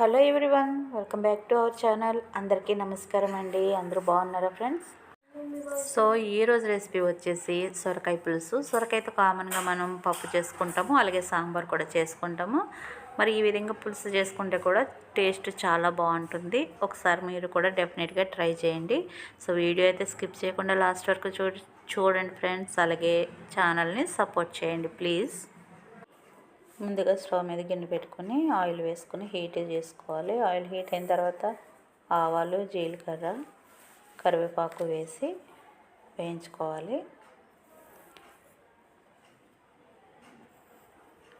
Hello everyone welcome back to our channel. అందరికీ నమస్కారం అండి. అందరూ బాగున్నారా ఫ్రెండ్స్? సో ఈరోజు రెసిపీ వచ్చేసి సొరకాయ పులుసు. సొరకాయతో కామన్గా మనం పప్పు చేసుకుంటాము అలాగే సాంబార్ కూడా చేసుకుంటాము. మరి ఈ విధంగా పులుసు చేసుకుంటే కూడా టేస్ట్ చాలా బాగుంటుంది. ఒకసారి మీరు కూడా డెఫినెట్గా ట్రై చేయండి. సో వీడియో అయితే స్కిప్ చేయకుండా లాస్ట్ వరకు చూ చూడండి ఫ్రెండ్స్. అలాగే ఛానల్ని సపోర్ట్ చేయండి ప్లీజ్. ముందుగా స్టవ్ మీద గిన్నె పెట్టుకొని ఆయిల్ వేసుకొని హీట్ చేసుకోవాలి. ఆయిల్ హీట్ అయిన తర్వాత ఆవాలు జీలకర్ర కరివేపాకు వేసి వేయించుకోవాలి.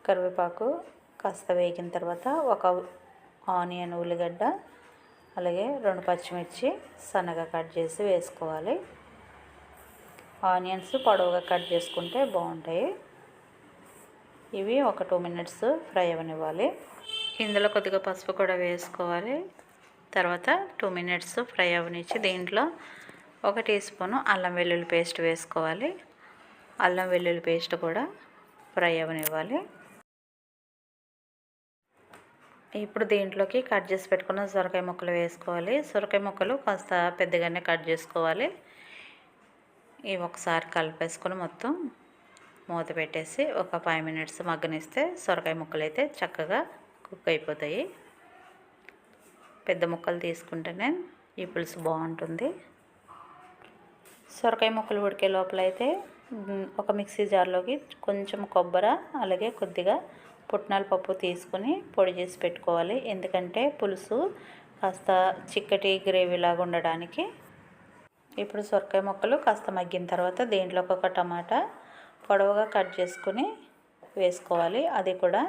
కరివేపాకు కాస్త వేగిన తర్వాత ఒక ఆనియన్ ఉల్లిగడ్డ అలాగే రెండు పచ్చిమిర్చి సన్నగా కట్ చేసి వేసుకోవాలి. ఆనియన్స్ పొడవుగా కట్ చేసుకుంటే బాగుంటాయి. ఇవి ఒక టూ మినిట్స్ ఫ్రై అవ్వనివ్వాలి ఇందులో కొద్దిగా పసుపు కూడా వేసుకోవాలి. తర్వాత టూ మినిట్స్ ఫ్రై అవ్వనిచ్చి దీంట్లో ఒక టీ స్పూను అల్లం వెల్లుల్లి పేస్ట్ వేసుకోవాలి. అల్లం వెల్లుల్లి పేస్ట్ కూడా ఫ్రై అవ్వనివ్వాలి ఇప్పుడు దీంట్లోకి కట్ చేసి పెట్టుకున్న సొరకాయ ముక్కలు వేసుకోవాలి. సొరకాయ ముక్కలు కాస్త పెద్దగానే కట్ చేసుకోవాలి. ఇవి ఒకసారి కలిపేసుకొని మొత్తం మూత పెట్టేసి ఒక ఫైవ్ మినిట్స్ మగ్గనిస్తే సొరకాయ ముక్కలు అయితే చక్కగా కుక్ అయిపోతాయి. పెద్ద ముక్కలు తీసుకుంటేనే ఈ పులుసు బాగుంటుంది. సొరకాయ ముక్కలు ఉడికే లోపల అయితే ఒక మిక్సీ జార్లోకి కొంచెం కొబ్బరి అలాగే కొద్దిగా పుట్నాల పప్పు తీసుకొని పొడి చేసి పెట్టుకోవాలి. ఎందుకంటే పులుసు కాస్త చిక్కటి గ్రేవీలాగా ఉండడానికి ఇప్పుడు సొరకాయ ముక్కలు కాస్త మగ్గిన తర్వాత దీంట్లోకి ఒక టమాటా పొడవుగా కట్ చేసుకుని వేసుకోవాలి. అది కూడా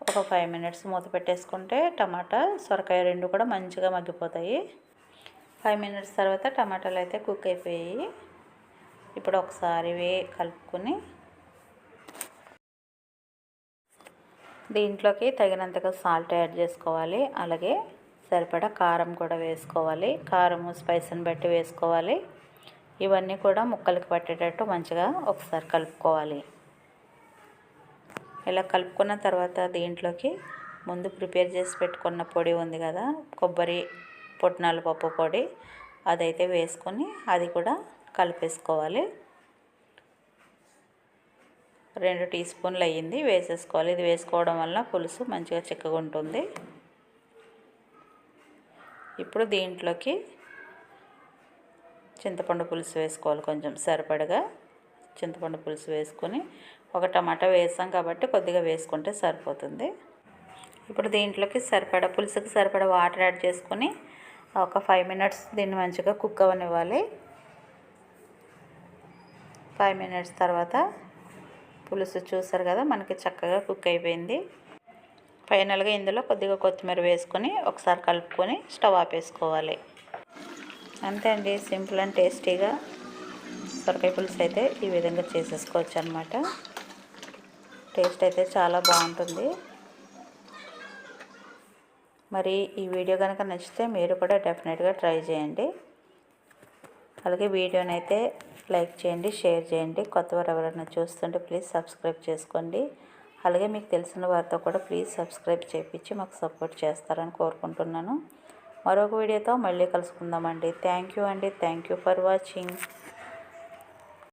ఒక ఫైవ్ మినిట్స్ మూత పెట్టేసుకుంటే టమాటా సొరకాయ రెండు కూడా మంచిగా మగ్గిపోతాయి. ఫైవ్ మినిట్స్ తర్వాత టమాటాలు అయితే కుక్ అయిపోయాయి. ఇప్పుడు ఒకసారి వే కలుపుకొని దీంట్లోకి తగినంతగా సాల్ట్ యాడ్ చేసుకోవాలి. అలాగే సరిపడా కారం కూడా వేసుకోవాలి. కారము స్పైస్ని బట్టి వేసుకోవాలి. ఇవన్నీ కూడా ముక్కలకి పట్టేటట్టు మంచిగా ఒకసారి కలుపుకోవాలి. ఇలా కలుపుకున్న తర్వాత దీంట్లోకి ముందు ప్రిపేర్ చేసి పెట్టుకున్న పొడి ఉంది కదా కొబ్బరి పుట్నాల పప్పు పొడి అదైతే వేసుకొని అది కూడా కలిపేసుకోవాలి. రెండు టీ స్పూన్లు అయ్యింది వేసేసుకోవాలి. ఇది వేసుకోవడం వల్ల పులుసు మంచిగా చిక్కగా ఉంటుంది ఇప్పుడు దీంట్లోకి చింతపండు పులుసు వేసుకోవాలి కొంచెం సరిపడగా. చింతపండు పులుసు వేసుకొని ఒక టమాటా వేసాం కాబట్టి కొద్దిగా వేసుకుంటే సరిపోతుంది. ఇప్పుడు దీంట్లోకి సరిపడ పులుసుకి సరిపడ వాటర్ యాడ్ చేసుకొని ఒక ఫైవ్ మినిట్స్ దీన్ని మంచిగా కుక్ అవ్వనివ్వాలి ఫైవ్ మినిట్స్ తర్వాత పులుసు చూసారు కదా మనకి చక్కగా కుక్ అయిపోయింది. ఫైనల్గా ఇందులో కొద్దిగా కొత్తిమీర వేసుకొని ఒకసారి కలుపుకొని స్టవ్ ఆపేసుకోవాలి. అంతే అండి సింపుల్ అండ్ టేస్టీగా సొరకాయ పులుసు అయితే ఈ విధంగా చేసేసుకోవచ్చు అనమాట టేస్ట్ అయితే చాలా బాగుంటుంది. మరి ఈ వీడియో కనుక నచ్చితే మీరు కూడా డెఫినెట్గా ట్రై చేయండి. అలాగే వీడియోని అయితే లైక్ చేయండి షేర్ చేయండి. కొత్తవారు ఎవరైనా చూస్తుంటే ప్లీజ్ సబ్స్క్రైబ్ చేసుకోండి. అలాగే మీకు తెలిసిన వారితో కూడా ప్లీజ్ సబ్స్క్రైబ్ చేయించి మాకు సపోర్ట్ చేస్తారని కోరుకుంటున్నాను. మరొక వీడియోతో మళ్ళీ కలుసుకుందామండి. థ్యాంక్ యూ అండి. Thank you for watching